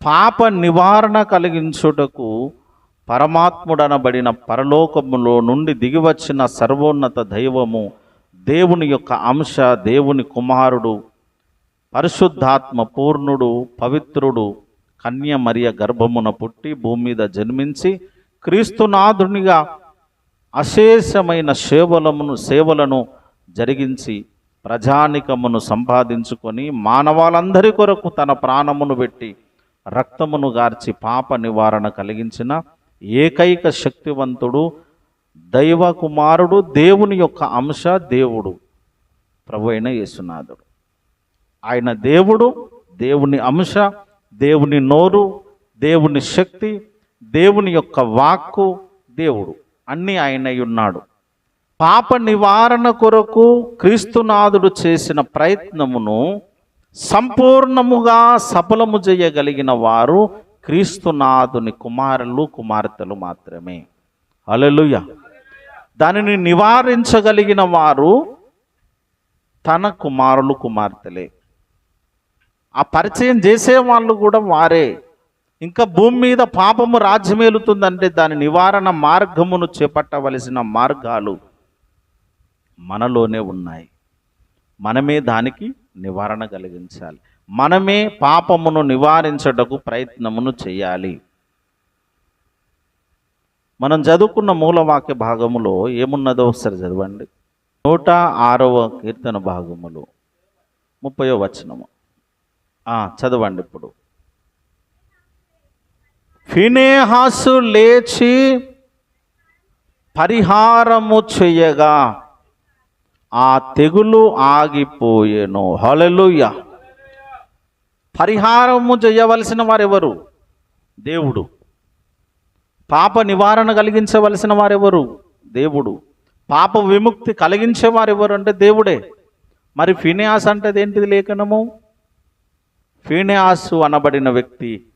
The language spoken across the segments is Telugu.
పాప నివారణ కలిగించుటకు పరమాత్ముడనబడిన పరలోకములో నుండి దిగివచ్చిన సర్వోన్నత దైవము దేవుని యొక్క అంశ దేవుని కుమారుడు పరిశుద్ధాత్మ పూర్ణుడు పవిత్రుడు కన్య మరియ గర్భమున పుట్టి భూమి మీద జన్మించి క్రీస్తునాథునిగా అశేషమైన సేవలమును సేవలను జరిగించి ప్రజానికమును సంపాదించుకొని మానవాళందరి కొరకు తన ప్రాణమును పెట్టి రక్తమును గార్చి పాప నివారణ కలిగించిన ఏకైక శక్తివంతుడు దైవ కుమారుడు దేవుని యొక్క అంశ దేవుడు ప్రభు అయిన యేసునాథుడు. ఆయన దేవుడు దేవుని అంశ దేవుని నోరు దేవుని శక్తి దేవుని యొక్క వాక్కు దేవుడు. అన్నీ ఆయనై ఉన్నాడు. పాప నివారణ కొరకు క్రీస్తునాథుడు చేసిన ప్రయత్నమును సంపూర్ణముగా సఫలము చేయగలిగిన వారు క్రీస్తునాథుని కుమారులు కుమార్తెలు మాత్రమే. అలలుయ దానిని నివారించగలిగిన వారు తన కుమారులు కుమార్తెలే. ఆ పరిచయం చేసే వాళ్ళు కూడా వారే. ఇంకా భూమి మీద పాపము రాజ్యమేలుతుందంటే దాని నివారణ మార్గమును చేపట్టవలసిన మార్గాలు మనలోనే ఉన్నాయి. మనమే దానికి నివారణ కలిగించాలి. మనమే పాపమును నివారించటకు ప్రయత్నమును చేయాలి. మనం చదువుకున్న మూలవాక్య భాగములో ఏమున్నదో ఒకసారి చదవండి. నూట ఆరవ కీర్తన భాగములో ముప్పయో వచనము. చదవండి ఇప్పుడు. ఫినేహాసు లేచి పరిహారము చేయగా ఆ తెగులు ఆగిపోయేను. హల్లెలూయా. పరిహారము చేయవలసిన వారెవరు? దేవుడు. పాప నివారణ కలిగించవలసిన వారెవరు? దేవుడు. పాప విముక్తి కలిగించేవారెవరు అంటే దేవుడే. మరి ఫినియాస్ అంటే ఏంటిది లేఖనము? ఫీనియాసు అనబడిన వ్యక్తి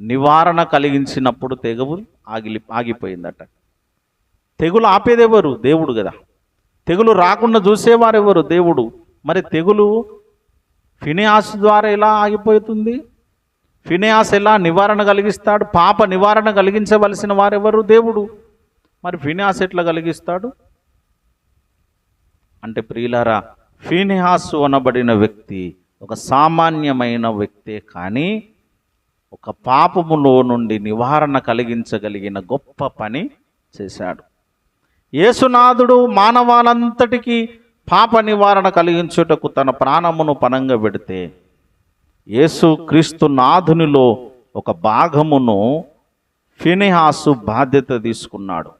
నివారణ కలిగించినప్పుడు తెగులు ఆగిలి ఆగిపోయిందట. తెగులు ఆపేదెవరు దేవుడు కదా. తెగులు రాకుండా చూసేవారెవరు? దేవుడు. మరి తెగులు ఫినియాస్ ద్వారా ఎలా ఆగిపోతుంది? ఫినియాస్ ఎలా నివారణ కలిగిస్తాడు? పాప నివారణ కలిగించవలసిన వారెవరు? దేవుడు. మరి ఫినియాస్ ఎట్లా కలిగిస్తాడు? అంటే ప్రియులారా ఫినియాస్ అనబడిన వ్యక్తి ఒక సామాన్యమైన వ్యక్తే కానీ ఒక పాపములో నుండి నివారణ కలిగించగలిగిన గొప్ప పని చేశాడు. యేసునాథుడు మానవాలంతటికీ పాప నివారణ కలిగించుటకు తన ప్రాణమును పనంగా పెడితే యేసు క్రీస్తు నాథునిలో ఒక భాగమును ఫినిహాసు బాధ్యత తీసుకున్నాడు.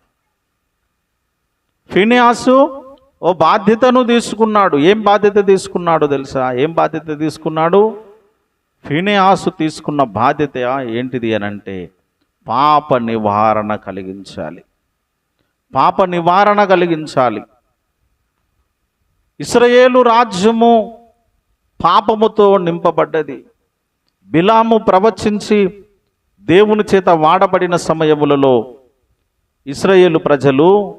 ఫినియాసు ఓ బాధ్యతను తీసుకున్నాడు. ఏం బాధ్యత తీసుకున్నాడు తెలుసా? ఏం బాధ్యత తీసుకున్నాడు? ఫినిహాసు తీసుకున్న బాధ్యత ఏంటిది అని అంటే పాప నివారణ కలిగించాలి. పాప నివారణ కలిగించాలి. ఇస్రయేలు రాజ్యము పాపముతో నింపబడ్డది. బిలాము ప్రవచించి దేవుని చేత వాడబడిన సమయములలో ఇస్రయేలు ప్రజలు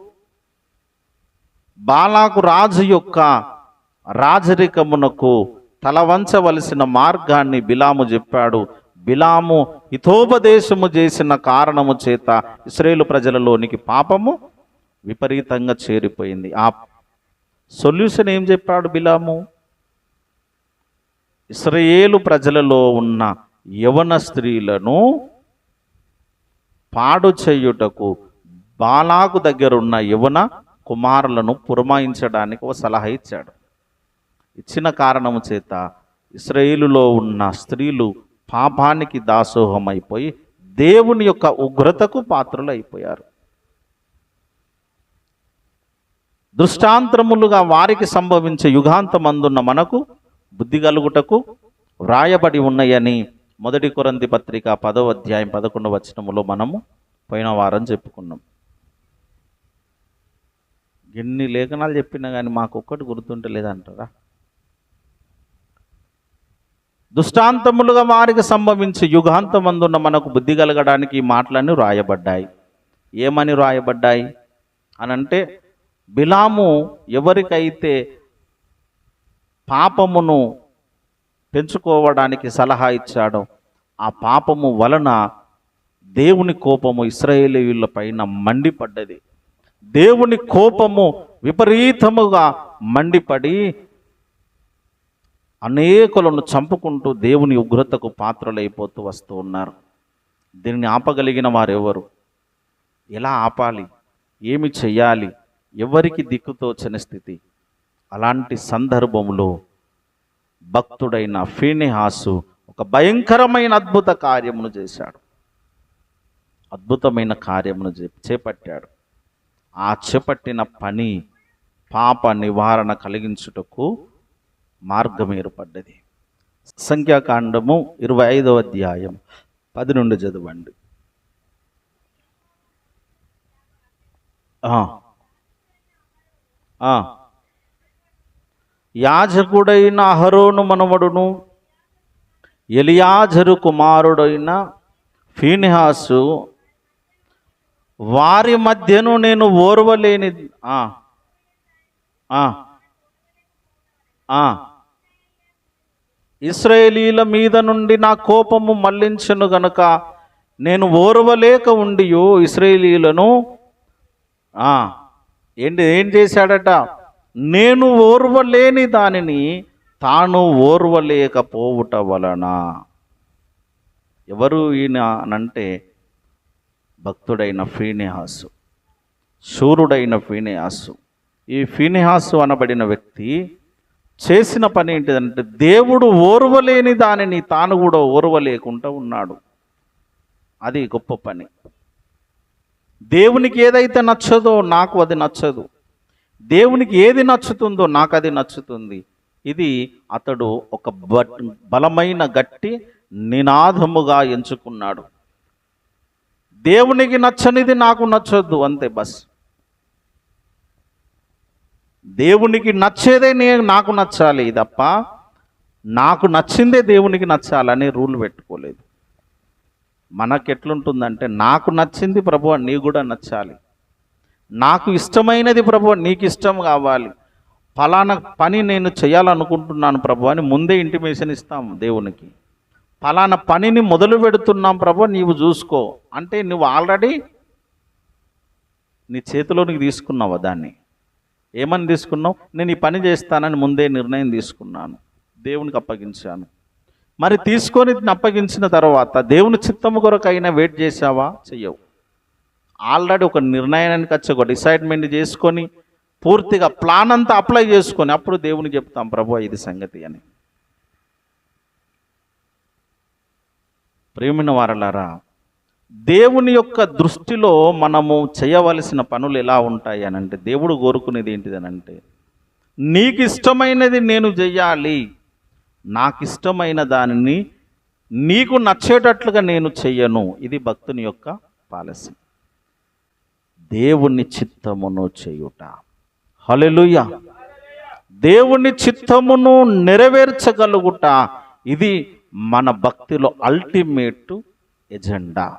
బాలాకు రాజు యొక్క రాజరికమునకు తలవంచవలసిన మార్గాన్ని బిలాము చెప్పాడు. బిలాము హితోపదేశము చేసిన కారణము చేత ఇస్రాయేలు ప్రజలలోనికి పాపము విపరీతంగా చేరిపోయింది. ఆ సొల్యూషన్ ఏం చెప్పాడు బిలాము? ఇస్రయేలు ప్రజలలో ఉన్న యవన స్త్రీలను పాడు చేయుటకు బాలాకు దగ్గరున్న యువన యవన కుమారులను పురమాయించడానికి ఒక సలహా ఇచ్చాడు. ఇచ్చిన కారణము చేత ఇస్రయేలులో ఉన్న స్త్రీలు పాపానికి దాసోహమైపోయి దేవుని యొక్క ఉగ్రతకు పాత్రలు అయిపోయారు దృష్టాంతరములుగా వారికి సంభవించే యుగాంతమందున్న మనకు బుద్ధి కలుగుటకు వ్రాయబడి ఉన్నాయని మొదటి కొరంది పత్రిక పదవ అధ్యాయం పదకొండవ వచనములో మనము పోయిన వారం చెప్పుకున్నాం. ఎన్ని లేఖనాలు చెప్పినా కానీ మాకు ఒక్కటి గుర్తుంటలేదంటారా దుష్టాంతములుగా వారికి సంభవించి యుగాంతమందున్న మనకు బుద్ధి కలగడానికి ఈ మాటలన్నీ రాయబడ్డాయి ఏమని రాయబడ్డాయి అని అంటే బిలాము ఎవరికైతే పాపమును పెంచుకోవడానికి సలహా ఇచ్చాడో ఆ పాపము వలన దేవుని కోపము ఇస్రాయేలీయుల పైన మండిపడ్డది. దేవుని కోపము విపరీతముగా మండిపడి అనేకులను చంపుకుంటూ దేవుని ఉగ్రతకు పాత్రలైపోతూ వస్తూ ఉన్నారు. దీనిని ఆపగలిగిన వారెవరు? ఎలా ఆపాలి? ఏమి చెయ్యాలి? ఎవరికి దిక్కుతోచని స్థితి? అలాంటి సందర్భంలో భక్తుడైన ఫీనిహాసు ఒక భయంకరమైన అద్భుత కార్యమును చేశాడు. అద్భుతమైన కార్యమును చే- చేపట్టాడు. ఆ చేపట్టిన పని పాప నివారణ కలిగించుటకు మార్గం ఏర్పడ్డది. సంఖ్యాకాండము ఇరవై ఐదవ అధ్యాయం పది నుండి చదవండి యాజకుడైన అహరోను మనవడును ఎలియాజరు కుమారుడైన ఫీనిహాసు వారి మధ్యను నేను ఓర్వలేని ఇస్రాయేలీల మీద నుండి నా కోపము మళ్ళించను గనుక నేను ఓర్వలేక ఉండియో ఇస్రాయేలీలను ఆ, ఏంటి ఏం చేశాడట? నేను ఓర్వలేని దానిని తాను ఓర్వలేకపోవుట వలన. ఎవరు ఈయన అనంటే భక్తుడైన ఫీనిహాసు శూరుడైన ఫీనిహాసు. ఈ ఫీనిహాసు అనబడిన వ్యక్తి చేసిన పని ఏంటిదంటే దేవుడు ఓర్వలేని దానిని తాను కూడా ఓర్వలేకుండా ఉన్నాడు. అది గొప్ప పని. దేవునికి ఏదైతే నచ్చదో నాకు అది నచ్చదు. దేవునికి ఏది నచ్చుతుందో నాకు అది నచ్చుతుంది. ఇది అతడు ఒక బలమైన గట్టి నినాదముగా ఎంచుకున్నాడు. దేవునికి నచ్చనిది నాకు నచ్చొద్దు అంతే బస్. దేవునికి నచ్చేదే నేను నాకు నచ్చాలి తప్ప నాకు నచ్చిందే దేవునికి నచ్చాలని రూల్ పెట్టుకోలేదు. మనకు ఎట్లుంటుందంటే నాకు నచ్చింది ప్రభు నీ కూడా నచ్చాలి. నాకు ఇష్టమైనది ప్రభు నీకు ఇష్టం కావాలి. ఫలానా పని నేను చేయాలనుకుంటున్నాను ప్రభు అని ముందే ఇంటిమేషన్ ఇస్తాం దేవునికి. ఫలానా పనిని మొదలు పెడుతున్నాం ప్రభు నీవు చూసుకో. అంటే నువ్వు ఆల్రెడీ నీ చేతిలోనికి తీసుకున్నావా దాన్ని? ఏమని తీసుకున్నావు? నేను ఈ పని చేస్తానని ముందే నిర్ణయం తీసుకున్నాను. దేవునికి అప్పగించాను. మరి తీసుకొని అప్పగించిన తర్వాత దేవుని చిత్తము కొరకైనా వెయిట్ చేసావా? చెయ్యవు. ఆల్రెడీ ఒక నిర్ణయానికి వచ్చి ఒక డిసైడ్మెంట్ చేసుకొని పూర్తిగా ప్లాన్ అంతా అప్లై చేసుకొని అప్పుడు దేవుని చెప్తాం ప్రభు ఇది సంగతి అని. ప్రేమిన వారలారా దేవుని యొక్క దృష్టిలో మనము చేయవలసిన పనులు ఎలా ఉంటాయి అని అంటే దేవుడు కోరుకునేది ఏంటిది అని అంటే నీకు ఇష్టమైనది నేను చెయ్యాలి. నాకు ఇష్టమైన దానిని నీకు నచ్చేటట్లుగా నేను చెయ్యను. ఇది భక్తుని యొక్క పాలసీ. దేవుని చిత్తమును చేయుట. హలెలుయ దేవుని చిత్తమును నెరవేర్చగలుగుట. ఇది మన భక్తిలో అల్టిమేట్ ఎజెండా.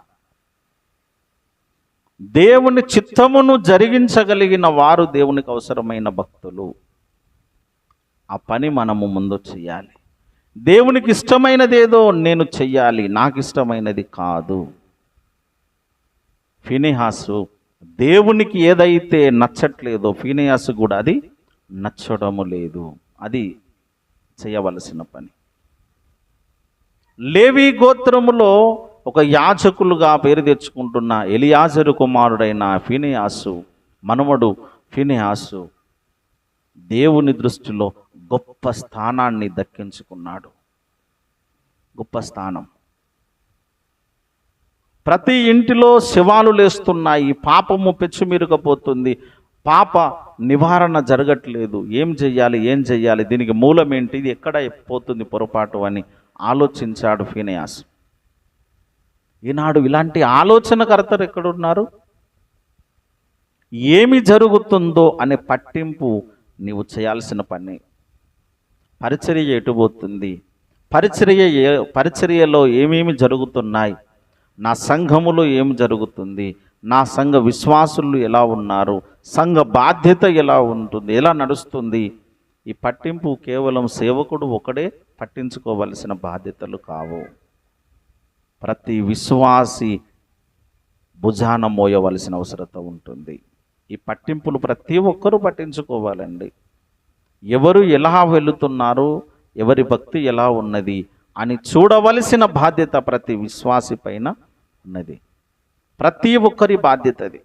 దేవుని చిత్తమును జరిగించగలిగిన వారు దేవునికి అవసరమైన భక్తులు. ఆ పని మనము ముందు చేయాలి దేవునికి ఇష్టమైనదేదో నేను చెయ్యాలి నాకు ఇష్టమైనది కాదు. ఫినిహాసు దేవునికి ఏదైతే నచ్చట్లేదో ఫినియాసు కూడా అది నచ్చడము లేదు. అది చేయవలసిన పని. లేవి గోత్రములో ఒక యాజకులుగా పేరు తెచ్చుకుంటున్న ఎలియాజరు కుమారుడైన ఫినియాసు మనవడు ఫినియాసు దేవుని దృష్టిలో గొప్ప స్థానాన్ని దక్కించుకున్నాడు. గొప్ప స్థానం. ప్రతి ఇంటిలో శివాలు లేస్తున్నాయి. పాపము పెచ్చుమీరుకపోతుంది పాప నివారణ జరగట్లేదు. ఏం చెయ్యాలి? ఏం చెయ్యాలి? దీనికి మూలం ఏంటి? ఇది ఎక్కడ పోతుంది పొరపాటు అని ఆలోచించాడు ఫీనియాస్. ఈనాడు ఇలాంటి ఆలోచనకర్తలు ఎక్కడున్నారు? ఏమి జరుగుతుందో అనే పట్టింపు నీవు చేయాల్సిన పని. పరిచర్య ఎటుపోతుంది? పరిచర్య ఏ- పరిచర్యలో ఏమేమి జరుగుతున్నాయి? నా సంఘములో ఏమి జరుగుతుంది? నా సంఘ విశ్వాసులు ఎలా ఉన్నారు? సంఘ బాధ్యత ఎలా ఉంటుంది? ఎలా నడుస్తుంది? ఈ పట్టింపు కేవలం సేవకుడు ఒకడే పట్టించుకోవలసిన బాధ్యతలు కావు. ప్రతి విశ్వాసి భుజాన మోయవలసిన అవసరత ఉంటుంది. ఈ పట్టింపులు ప్రతి ఒక్కరూ పట్టించుకోవాలండి. ఎవరు ఎలా వెళుతున్నారు ఎవరి భక్తి ఎలా ఉన్నది అని చూడవలసిన బాధ్యత ప్రతి విశ్వాసి పైన ఉన్నది. ప్రతి ఒక్కరి బాధ్యత అది.